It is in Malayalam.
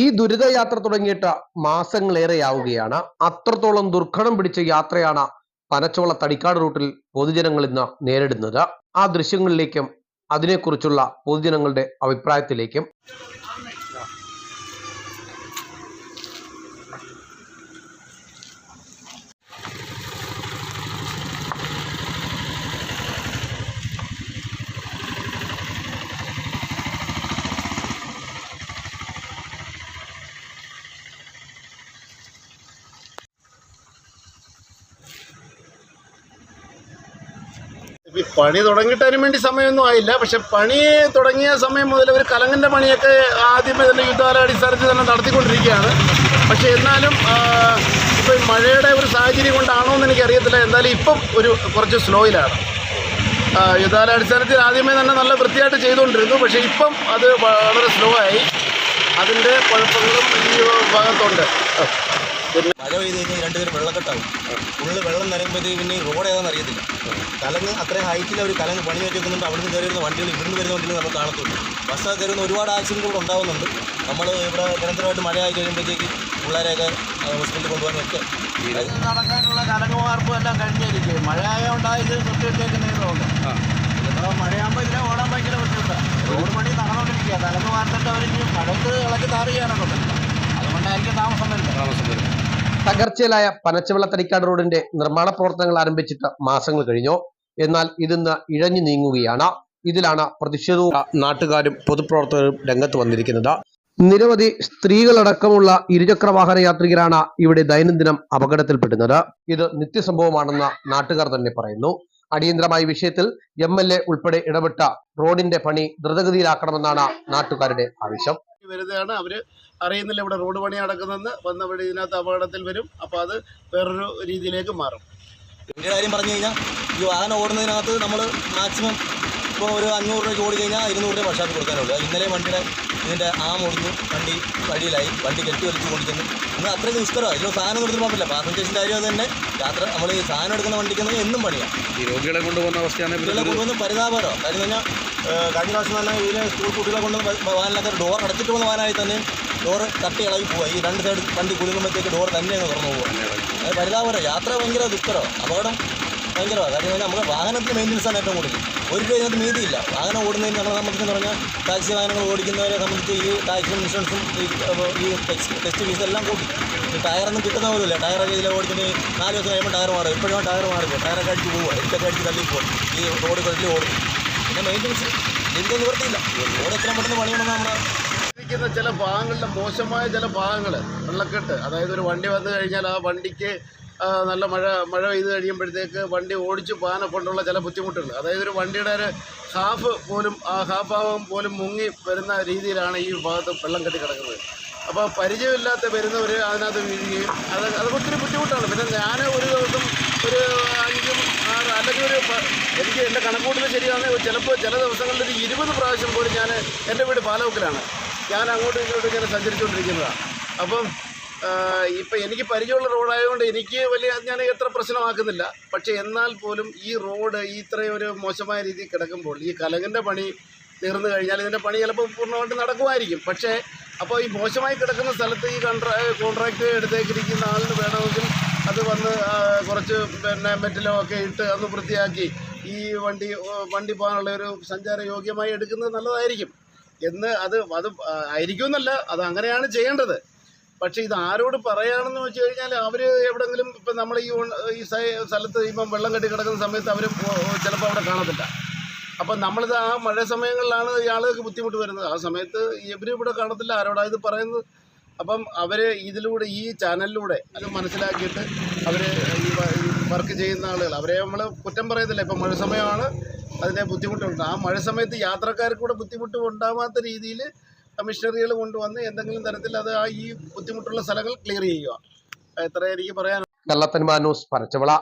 ഈ ദുരിതയാത്ര തുടങ്ങിയിട്ട് മാസങ്ങളേറെയാവുകയാണ്. അത്രത്തോളം ദുർഘടം പിടിച്ച യാത്രയാണ് പനച്ചോള തടിക്കാട് റൂട്ടിൽ പൊതുജനങ്ങൾ ഇന്ന് നേരിടുന്നത്. ആ ദൃശ്യങ്ങളിലേക്കും അതിനെക്കുറിച്ചുള്ള പൊതുജനങ്ങളുടെ അഭിപ്രായത്തിലേക്കും ഈ പണി തുടങ്ങിയിട്ട് അതിന് വേണ്ടി സമയമൊന്നും ആയില്ല. പക്ഷെ പണി തുടങ്ങിയ സമയം മുതൽ ഒരു കലങ്ങിന്റെ പണിയൊക്കെ ആദ്യമേ തന്നെ യുദ്ധകാലാടിസ്ഥാനത്തിൽ തന്നെ നടത്തിക്കൊണ്ടിരിക്കുകയാണ്. പക്ഷെ എന്നാലും ഇപ്പം മഴയുടെ ഒരു സാഹചര്യം കൊണ്ടാണോ എന്ന് എനിക്കറിയത്തില്ല. എന്തായാലും ഇപ്പം ഒരു കുറച്ച് സ്ലോയിലാണ്. യുദ്ധകാലാടിസ്ഥാനത്തിൽ ആദ്യമേ തന്നെ നല്ല വൃത്തിയായിട്ട് ചെയ്തുകൊണ്ടിരുന്നു. പക്ഷേ ഇപ്പം അത് വളരെ സ്ലോ ആയി. അതിന്റെ കുഴപ്പങ്ങളും ഈ ഭാഗത്തുണ്ട്. മഴ പെയ്ത് കഴിഞ്ഞാൽ രണ്ടുപേരും വെള്ളക്കെട്ടാവും. ഫുള്ള് വെള്ളം നിറയുമ്പോഴത്തേക്ക് പിന്നെ ഈ റോഡ് ഏതാണെന്ന് അറിയത്തില്ല. കലങ്ങ് അത്രയും ഹൈറ്റിൽ അവർ കലങ്ങ് പണി വെച്ച് വെക്കുന്നുണ്ട്. അവിടുന്ന് കയറി വരുന്ന വണ്ടികൾ ഇവിടുന്ന് വരുന്ന വണ്ടികൾ നമുക്ക് കാണത്തുള്ളൂ ബസ്സൊക്കെ കയറുന്ന ഒരുപാട് ആക്സിഡന്റ് ഇവിടെ ഉണ്ടാവുന്നുണ്ട്. നമ്മൾ ഇവിടെ നിരന്തരമായിട്ട് മഴ ആയി കഴിയുമ്പോഴത്തേക്ക് പിള്ളേരെയൊക്കെ ഹോസ്പിറ്റലിൽ കൊണ്ടുപോകാനൊക്കെ നടക്കാനുള്ള കലങ്ങ് വാർപ്പും എല്ലാം കഴിഞ്ഞിരിക്കും മഴ ഉണ്ടായത് ഇത് നിർത്തിയിട്ടേക്കുന്നതുകൊണ്ട് മഴയാകുമ്പോൾ ഇതിനെ ഓടാൻ ഭയങ്കര ബുദ്ധിമുട്ടാണ് റോഡ് പണി നടന്നുകൊണ്ടിരിക്കുക കലങ്ങ് ഇനി മഴത്ത് ഇളക്കി താറ് ചെയ്യാനൊക്കെ അതുകൊണ്ടായിരിക്കും താമസം വരുന്നത്. തകർച്ചയിലായ പനച്ചവെള്ള തടിക്കാട് റോഡിന്റെ നിർമ്മാണ പ്രവർത്തനങ്ങൾ ആരംഭിച്ചിട്ട് മാസങ്ങൾ കഴിഞ്ഞു. എന്നാൽ ഇതിന്ന് ഇഴഞ്ഞു നീങ്ങുകയാണ്. ഇതിലാണ് പ്രതിഷേധവും നാട്ടുകാരും പൊതുപ്രവർത്തകരും രംഗത്ത് വന്നിരിക്കുന്നത്. നിരവധി സ്ത്രീകളടക്കമുള്ള ഇരുചക്ര വാഹന യാത്രികരാണ് ഇവിടെ ദൈനംദിനം അപകടത്തിൽപ്പെടുന്നത്. ഇത് നിത്യസംഭവമാണെന്ന് നാട്ടുകാർ തന്നെ പറയുന്നു. അടിയന്തരമായ വിഷയത്തിൽ എം എൽ എ ഉൾപ്പെടെ ഇടപെട്ട റോഡിന്റെ പണി ദ്രുതഗതിയിലാക്കണമെന്നാണ് നാട്ടുകാരുടെ ആവശ്യം. വരുന്നതാണ്. അവർ അറിയുന്നില്ല ഇവിടെ റോഡ് പണി നടക്കുന്നതെന്ന് വന്നവിടെ ഇതിനകത്ത് അപകടത്തിൽ വരും. അപ്പോൾ അത് വേറൊരു രീതിയിലേക്ക് മാറും. കാര്യം പറഞ്ഞു കഴിഞ്ഞാൽ ഈ വാഹനം ഓടുന്നതിനകത്ത് നമ്മൾ മാക്സിമം ഇപ്പോൾ ഒരു അഞ്ഞൂറ് രൂപയ്ക്ക് ഓടി കഴിഞ്ഞാൽ ഇരുന്നൂറ് രൂപ വർഷാപ്പ് കൊടുക്കാനുള്ളൂ. ഇന്നലെ വണ്ടിയുടെ ഇതിന്റെ ആം ഒടിഞ്ഞു വണ്ടി വഴിയിലായി. വണ്ടി കെട്ടി വലിച്ചു കൊണ്ടിരിക്കുന്നു ഇന്ന് അത്രയും ദുഷ്കരമാണ് ഇതിൽ സാധനം കൊടുത്തിട്ട് കുഴപ്പമില്ല പാസഞ്ചേഴ്സിന്റെ കാര്യം അത് തന്നെ. യാത്ര നമ്മൾ ഈ സാധനം എടുക്കുന്ന വണ്ടിക്കുന്നത് എന്നും പണിയാണ് ഈ രോഗികളെ കൊണ്ടുപോകുന്ന അവസ്ഥയാണ് കുട്ടികളെ കൊണ്ടുവന്ന് പരിതാപകരമാണ് കാര്യം കഴിഞ്ഞാൽ കഴിഞ്ഞ പ്രാവശ്യം തന്നെ ഇതിലെ സ്കൂൾ കുട്ടികളെ കൊണ്ട് വാനിലൊക്കെ ഡോർ അടച്ചിട്ട് പോകുന്ന വാനായി തന്നെ ഡോർ തട്ടി ഇളകി പോവുക ഈ രണ്ട് സൈഡ് വണ്ടി കുലുങ്ങുമ്പോഴത്തേക്ക് ഡോർ തന്നെ അങ്ങ് തുറന്നു പോകുക അത് പരിതാപകരം യാത്ര ഭയങ്കര ദുഷ്കരമാണ് അപകടം ഭയങ്കരമാണ്. കാര്യം നമ്മൾ വാഹനത്തിന് മെയിന്റനൻസ് ആണ് ഏറ്റവും കൂടുതൽ. ഒരു രൂപ ഇതിനകത്ത് മീതിയില്ല. വാഹനം ഓടുന്നതിന് നമ്മളെ സംബന്ധിച്ചെന്ന് പറഞ്ഞാൽ ടാക്സി വാഹനങ്ങൾ ഓടിക്കുന്നവരെ സംബന്ധിച്ച് ഈ ടാക്സും ഇൻഷുറൻസും ഈ ടെസ്റ്റ് ഫീസ് എല്ലാം കൂട്ടി. ഈ ടയറൊന്നും കിട്ടുന്ന പോലുമില്ല. ടയറൊക്കെ ഇതിൽ ഓടിച്ചിട്ട് നാല് ദിവസം കഴിയുമ്പോൾ ടയർ മാറും. ഇപ്പോഴും ടയർ മാറില്ല ടയറൊക്കെ അടിച്ച് പോവുക. ഇതൊക്കെ അടിച്ച് തള്ളി പോകും ഈ റോഡ് കളിൽ ഓടും. പിന്നെ മെയിന്റനൻസ് ഇതിന്റെ നിവൃത്തിയില്ല റോഡ് എത്രയും പെട്ടെന്ന് പണിയണം നമ്മൾ ചില ഭാഗങ്ങളുടെ മോശമായ ചില ഭാഗങ്ങൾ വെള്ളക്കെട്ട്. അതായത് ഒരു വണ്ടി വന്നു കഴിഞ്ഞാൽ ആ വണ്ടിക്ക് നല്ല മഴ മഴ പെയ്ത് കഴിയുമ്പോഴത്തേക്ക് വണ്ടി ഓടിച്ച് പോകാനെ കൊണ്ടുള്ള ചില ബുദ്ധിമുട്ടുകൾ. അതായത് ഒരു വണ്ടിയുടെ ഒരു ഹാഫ് പോലും ആ ഹാഫ് ഭാഗം പോലും മുങ്ങി വരുന്ന രീതിയിലാണ് ഈ ഭാഗത്ത് വെള്ളം കെട്ടി കിടക്കുന്നത്. അപ്പോൾ പരിചയമില്ലാത്ത വരുന്നവർ അതിനകത്ത് വീഴുകയും അത് അതൊക്കെ ഒത്തിരി ബുദ്ധിമുട്ടാണ്. പിന്നെ ഞാൻ ഒരു ദിവസം ഒരു അഞ്ചും ആറ് അല്ലെങ്കിൽ ഒരു എനിക്ക് എന്റെ കണക്കൂട്ടൽ ശരിയാണ് ചിലപ്പോൾ ചില ദിവസങ്ങളിൽ ഒരു ഇരുപത് പ്രാവശ്യം പോലും ഞാൻ എന്റെ വീട് പാലവക്കിലാണ് ഞാൻ അങ്ങോട്ടും ഇങ്ങോട്ടും ഇങ്ങനെ സഞ്ചരിച്ചുകൊണ്ടിരിക്കുന്നതാണ് അപ്പം ഇപ്പം എനിക്ക് പരിചയമുള്ള റോഡായതുകൊണ്ട് എനിക്ക് വലിയ ഞാൻ എത്ര പ്രശ്നമാക്കുന്നില്ല. പക്ഷേ എന്നാൽ പോലും ഈ റോഡ് ഈ ഒരു മോശമായ രീതിയിൽ കിടക്കുമ്പോൾ ഈ കലങ്ങിന്റെ പണി തീർന്നു കഴിഞ്ഞാൽ ഇതിന്റെ പണി ചിലപ്പോൾ പൂർണമായിട്ട് നടക്കുമായിരിക്കും. പക്ഷേ അപ്പോൾ ഈ മോശമായി കിടക്കുന്ന സ്ഥലത്ത് ഈ കോൺട്രാ കോൺട്രാക്ട് എടുത്തേക്കിരിക്കുന്ന ആളിന് വേണമെങ്കിൽ അത് വന്ന് കുറച്ച് പിന്നെ മെറ്റലോ ഒക്കെ ഇട്ട് അന്ന് വൃത്തിയാക്കി ഈ വണ്ടി വണ്ടി പോകാനുള്ള ഒരു സഞ്ചാര യോഗ്യമായി എടുക്കുന്നത് നല്ലതായിരിക്കും. എന്ന് അത് അത് ആയിരിക്കുമെന്നല്ല അത് അങ്ങനെയാണ് ചെയ്യേണ്ടത്. പക്ഷേ ഇത് ആരോട് പറയാണെന്ന് വെച്ച് കഴിഞ്ഞാൽ അവർ എവിടെങ്കിലും ഇപ്പം നമ്മൾ ഈ ഈ സ്ഥലത്ത് ഇപ്പം വെള്ളം കെട്ടി കിടക്കുന്ന സമയത്ത് അവർ ചിലപ്പോൾ അവിടെ കാണത്തില്ല. അപ്പം നമ്മളിത് ആ മഴ സമയങ്ങളിലാണ് ആളുകൾക്ക് ബുദ്ധിമുട്ട് വരുന്നത്. ആ സമയത്ത് ഇവർ ഇവിടെ കാണത്തില്ല ആരോടാ ഇത് പറയുന്നത്? അപ്പം അവർ ഇതിലൂടെ ഈ ചാനലിലൂടെ അത് മനസ്സിലാക്കിയിട്ട് അവർ ഈ വർക്ക് ചെയ്യുന്ന ആളുകൾ അവരെ നമ്മൾ കുറ്റം പറയത്തില്ല. ഇപ്പം മഴ സമയമാണ് അതിന്റെ ബുദ്ധിമുട്ടുണ്ട്. ആ മഴ സമയത്ത് യാത്രക്കാർക്ക് കൂടെ ബുദ്ധിമുട്ട് ഉണ്ടാവാത്ത രീതിയിൽ മിഷനറികൾ കൊണ്ടുവന്ന് എന്തെങ്കിലും തരത്തിൽ അത് ആ ഈ ബുദ്ധിമുട്ടുള്ള സ്ഥലങ്ങൾ ക്ലിയർ ചെയ്യുക. എത്ര എനിക്ക് പറയാൻ കള്ളത്തന്മാ ന്യൂസ് പനച്ചവള.